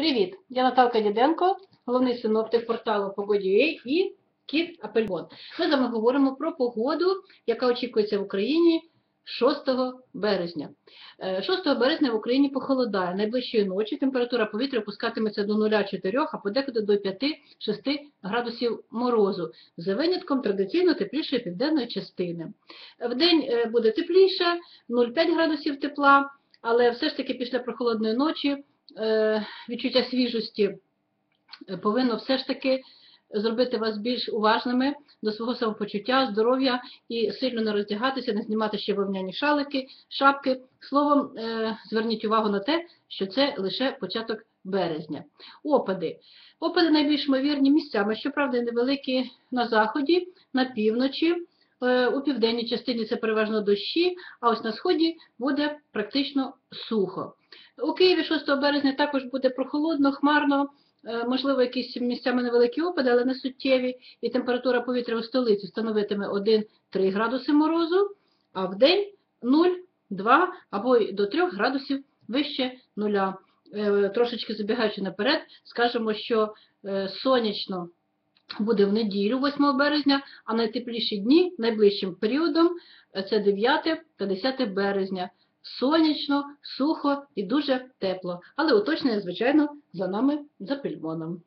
Привіт! Я Наталка Діденко, головний синоптик порталу Погоді.ua і Кіт Апельбон. Ми з вами говоримо про погоду, яка очікується в Україні 6 березня. Е, 6 березня в Україні похолодає. Найближчої ночі температура повітря опускатиметься до 0,4, а подекуди до 5-6 градусів морозу, за винятком традиційно теплішої південної частини. Вдень е, буде тепліше, 0,5 градусів тепла, але все ж таки після прохолодної ночі е, відчуття свіжості е, повинно все ж таки зробити вас більш уважними до свого самопочуття, здоров'я і сильно не роздягатися, не знімати ще вовняні шалики, шапки. Словом, е, зверніть увагу на те, що це лише початок березня. Опади. Опади найбільш ймовірні місцями, щоправда, невеликі на заході, на півночі. Е, У південній частині це переважно дощі, а ось на сході буде практично сухо. У Києві 6 березня також буде прохолодно, хмарно, е, можливо, якісь місцями невеликі опади, але не суттєві, і температура повітря у столиці становитиме 1-3 градуси морозу, а в день 0, 2 або до 3 градусів вище нуля. Е, Трошечки забігаючи наперед, скажемо, що сонячно буде в неділю, 8 березня, а найтепліші дні найближчим періодом е, це 9 та 10 березня. Сонячно, сухо і дуже тепло. Але уточнення, звичайно, за нами за пельмоном.